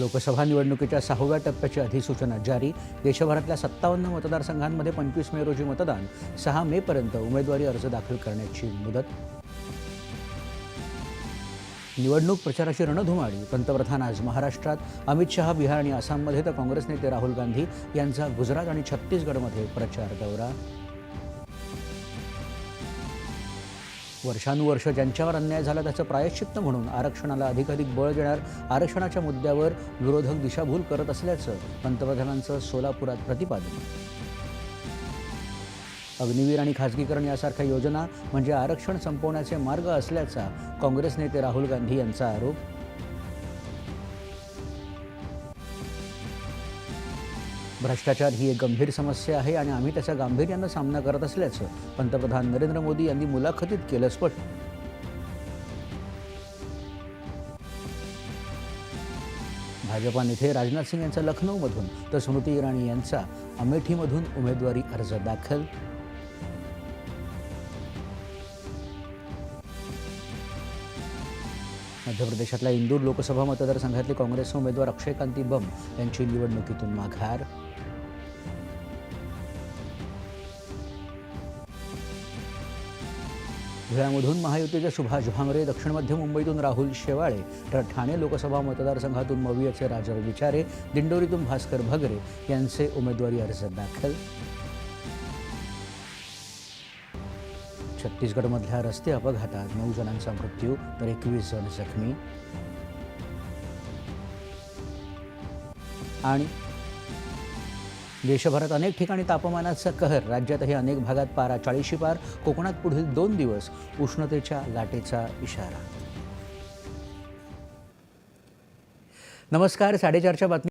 लोकसभा निवडणुकीच्या सहाव्या टप्प्याची अधिसूचना जारी. देशभरातल्या सत्तावन्न मतदारसंघांमध्ये पंचवीस मे रोजी मतदान. सहा मेपर्यंत उमेदवारी अर्ज दाखल करण्याची मुदत. निवडणूक प्रचाराची रणधुमाळी. पंतप्रधान आज महाराष्ट्रात. अमित शहा बिहार आणि आसाममध्ये तर काँग्रेस नेते राहुल गांधी यांचा गुजरात आणि छत्तीसगडमध्ये प्रचार दौरा. वर्षानुवर्ष ज्यांच्यावर अन्याय झाला त्याचं प्रायश्चित्त म्हणून आरक्षणाला अधिकाधिक बळ देणार आरक्षणाच्या मुद्द्यावर विरोधक दिशाभूल करत असल्याचं पंतप्रधानांचं सोलापुरात प्रतिपादन. अग्निवीर आणि खाजगीकरण यासारख्या योजना म्हणजे आरक्षण संपवण्याचे मार्ग असल्याचा काँग्रेस नेते राहुल गांधी यांचा आरोप. भ्रष्टाचार ही एक गंभीर समस्या आहे आणि आम्ही त्याच्या गांभीर्यानं सामना करत असल्याचं पंतप्रधान नरेंद्र मोदी यांनी मुलाखतीत केलं स्पष्ट भाजपा नेते राजनाथ सिंग यांचा लखनौमधून तर स्मृती इराणी यांचा अमेठीमधून उमेदवारी अर्ज दाखल. मध्य प्रदेशातल्या इंदूर लोकसभा मतदारसंघातले काँग्रेसचे उमेदवार अक्षयकांती बम यांची निवडणुकीतून माघार. धुळ्यामधून महायुतीचे सुभाष भांगरे दक्षिण मध्य मुंबईतून राहुल शेवाळे तर ठाणे लोकसभा मतदारसंघातून मवियाचे राजर विचारे दिंडोरीतून भास्कर भगरे यांचे उमेदवारी अर्ज दाखल. छत्तीसगडमधल्या रस्ते अपघातात नऊ जणांचा मृत्यू तर एकवीस जण जखमी. आणि देशभरात अनेक ठिकाणी तापमानाचा कहर राज्यातही अनेक भागात पारा चाळीशी पार कोकणात पुढील दोन दिवस उष्णतेच्या लाटेचा इशारा. नमस्कार साडेचारच्या बातमी